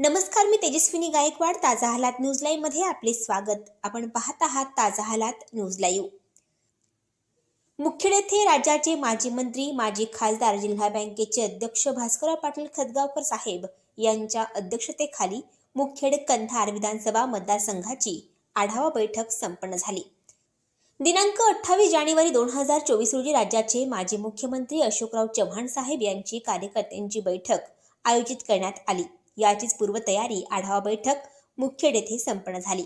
नमस्कार मी तेजस्विनी गायकवाड ताजा हालात न्यूज लाईव्हमध्ये आपले स्वागत. आपण पाहत आहात ताजा हालात न्यूज लाईव्ह. मुखेड येथे राज्याचे माजी मंत्री माजी खासदार जिल्हा बँकेचे अध्यक्ष भास्करराव पाटील खतगावकर साहेब यांच्या अध्यक्षतेखाली मुखेड कंधार विधानसभा मतदारसंघाची आढावा बैठक संपन्न झाली. दिनांक अठ्ठावीस जानेवारी दोन हजार चोवीस रोजी राज्याचे माजी मुख्यमंत्री अशोकराव चव्हाण साहेब यांची कार्यकर्त्यांची बैठक आयोजित करण्यात आली. याचीच पूर्वतयारी आढावा बैठक मुखेड येथे संपन्न झाली.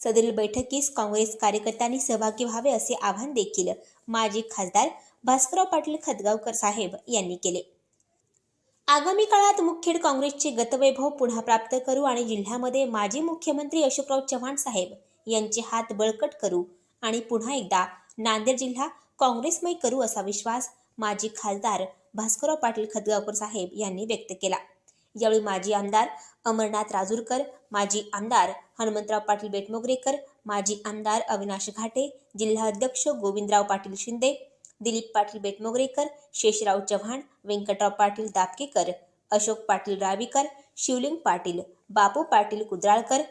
सदरील बैठकीस काँग्रेस कार्यकर्त्यांनी सहभागी व्हावे असे आवाहन देखील माजी खासदार भास्करराव पाटील खतगावकर साहेब यांनी केले. आगामी काळात मुखेड काँग्रेसचे गतवैभव पुन्हा प्राप्त करू आणि जिल्ह्यामध्ये माजी मुख्यमंत्री अशोकराव चव्हाण साहेब यांचे हात बळकट करू आणि पुन्हा एकदा नांदेड जिल्हा काँग्रेसमय करू असा विश्वास माजी खासदार भास्करराव पाटील खतगावकर साहेब यांनी व्यक्त केला. यावेळी माजी आमदार अमरनाथ राजूरकर माजी आमदार हनुमंतराव पाटील बेटमोगरेकर माजी आमदार अविनाश घाटे जिल्हा अध्यक्ष गोविंदराव पाटील शिंदे दिलीप पाटील बेटमोगरेकर शेषराव चव्हाण व्यंकटराव पाटील दापकेकर अशोक पाटील रावीकर शिवलिंग पाटील बापू पाटील कुद्राळकर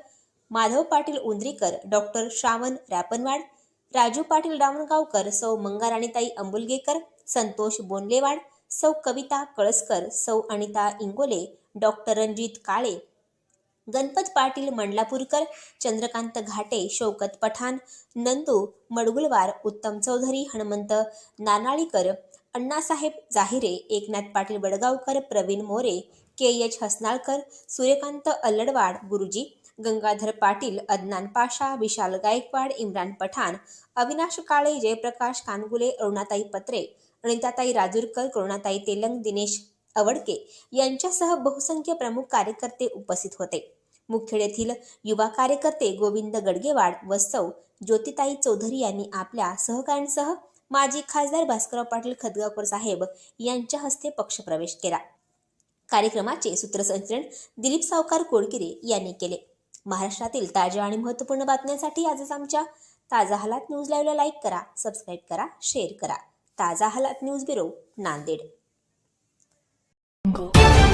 माधव पाटील उंद्रीकर डॉक्टर श्रावण रॅपनवाड राजू पाटील रावणगावकर सौ मंगाराणीताई अंबुलगेकर संतोष बोनलेवाड सौ कविता कळसकर सौ Anita Ingole doctor Ranjit Kale Ganpat Patil Mandlapurkar Chandrakant Ghate Shaukat Pathan Nandu Madgulwar Uttam Chaudhari Hanumant Nanalikar Annasaheb Jahire Eknath Patil Wadgaonkar Pravin More K H Hasnalkar Suryakant Alladwad गुरुजी गंगाधर पाटील अदनान पाशा विशाल गायकवाड इम्रान पठाण अविनाश काळे जयप्रकाश कानगुले अरुणाताई पत्रे अनिताताई राजूरकर करुणाताई तेलंग दिनेश अवडके यांच्यासह बहुसंख्य प्रमुख कार्यकर्ते उपस्थित होते. मुखेड येथील युवा कार्यकर्ते गोविंद गडगेवाड व सौ ज्योतिताई चौधरी यांनी आपल्या सहकाऱ्यांसह माजी खासदार भास्करराव पाटील खदगावकर साहेब यांच्या हस्ते पक्षप्रवेश केला. कार्यक्रमाचे सूत्रसंचलन दिलीप सावकार कोडगिरे यांनी केले. महाराष्ट्रातील ताज्या आणि महत्त्वपूर्ण बातम्यांसाठी आजच आमच्या ताजा हालात न्यूज लाईव्हला लाईक करा सबस्क्राईब करा शेअर करा. ताजा हालात न्यूज ब्युरो नांदेड. Jungle.